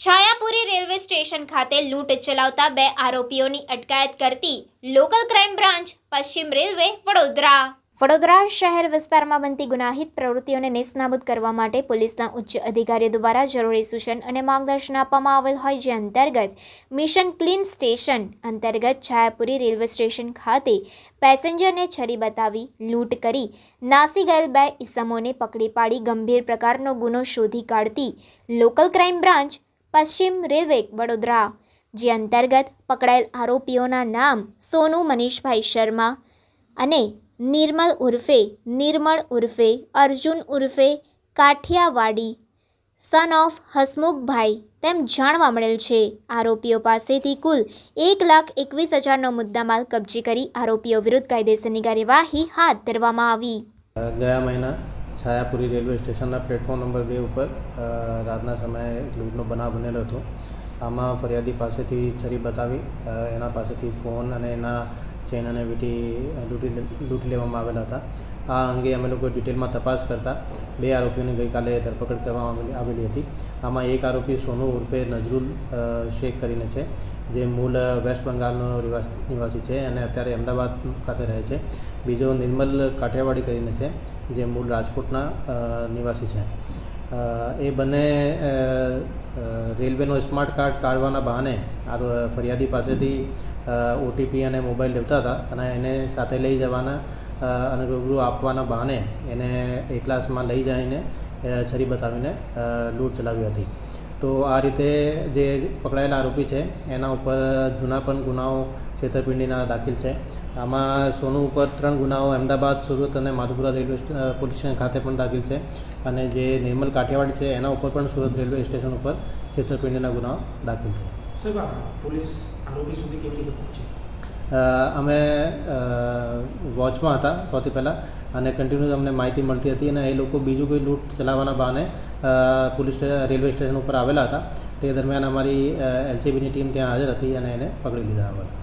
Chhayapuri railway station ખાતે લૂંટ ચલાવતા બે આરોપીઓની અટકાયત કરતી લોકલ ક્રાઇમ બ્રાન્ચ પશ્ચિમ રેલવે વડોદરા. વડોદરા શહેર વિસ્તારમાં બનતી ગુનાહિત પ્રવૃત્તિઓને નેસ્તનાબૂદ કરવા માટે પોલીસના ઉચ્ચ અધિકારીઓ દ્વારા જરૂરી સૂચન અને માર્ગદર્શન આપવામાં આવેલ હોય જે અંતર્ગત મિશન ક્લીન સ્ટેશન અંતર્ગત છાયાપુરી રેલવે સ્ટેશન ખાતે પેસેન્જરને છરી બતાવી લૂંટ કરી નાસી ગયેલ બે ઇસમોને પકડી પાડી ગંભીર પ્રકારનો ગુનો શોધી કાઢતી લોકલ ક્રાઇમ બ્રાન્ચ પશ્ચિમ રેલવે વડોદરા, જે અંતર્ગત પકડાયેલ આરોપીઓના નામ સોનુ મનીષભાઈ શર્મા અને નિર્મલ ઉર્ફે નિર્મળ ઉર્ફે અર્જુન ઉર્ફે કાઠિયાવાડી સન ઓફ હસમુખભાઈ તેમ જાણવા મળેલ છે. આરોપીઓ પાસેથી કુલ એક લાખ એકવીસ હજારનો મુદ્દામાલ કબજે કરી આરોપીઓ વિરુદ્ધ કાયદેસરની કાર્યવાહી હાથ ધરવામાં આવી. ગયા મહિના છાયાપુરી રેલવે સ્ટેશનના પ્લેટફોર્મ નંબર બે ઉપર રાતના સમયે લૂંટનો બનાવ બનેલો હતો. આમાં ફરિયાદી પાસેથી છરી બતાવી એના પાસેથી ફોન અને એના ચેન અને વીટી લૂંટી લૂંટી લેવામાં આવેલા હતા. આ અંગે અમે લોકો ડિટેલમાં તપાસ કરતા બે આરોપીઓની ગઈકાલે ધરપકડ કરવામાં આવેલી હતી. આમાં એક આરોપી સોનુ ઉર્ફે નજરુલ શેખ કરીને છે, જે મૂળ વેસ્ટ બંગાળનો નિવાસી છે અને અત્યારે અમદાવાદ ખાતે રહે છે. બીજો નિર્મલ કાઠિયાવાડી કરીને છે, જે મૂળ રાજકોટના નિવાસી છે. એ બંને રેલવેનો સ્માર્ટ કાર્ડ કાઢવાના બહાને ફરિયાદી પાસેથી ઓટીપી અને મોબાઈલ લેતા હતા અને એને સાથે લઈ જવાના અને રૂબરૂ આપવાના બહાને એને એ ક્લાસમાં લઈ જઈને છરી બતાવીને લૂંટ ચલાવી હતી. તો આ રીતે જે પકડાયેલા આરોપી છે એના ઉપર જૂના પણ ગુનાઓ છેતરપિંડીના દાખલ છે. આમાં સોનું ઉપર ત્રણ ગુનાઓ અમદાવાદ સુરત અને માધુપુરા રેલવે પોલીસ સ્ટેશન ખાતે પણ દાખલ છે. અને જે નિર્મલ કાઠિયાવાડ છે એના ઉપર પણ સુરત રેલવે સ્ટેશન ઉપર છેતરપિંડીના ગુનાઓ દાખલ છે. પોલીસ આરોપી સુધી કેવી રીતે પહોંચી? અમે વોચમાં હતા સૌથી પહેલાં અને કન્ટિન્યુ અમને માહિતી મળતી હતી અને એ લોકો બીજું કોઈ લૂંટ ચલાવવાના બહાને પોલીસ રેલવે સ્ટેશન ઉપર આવેલા હતા. તે દરમિયાન અમારી એલસીબીની ટીમ ત્યાં હાજર હતી અને એને પકડી લીધા હતા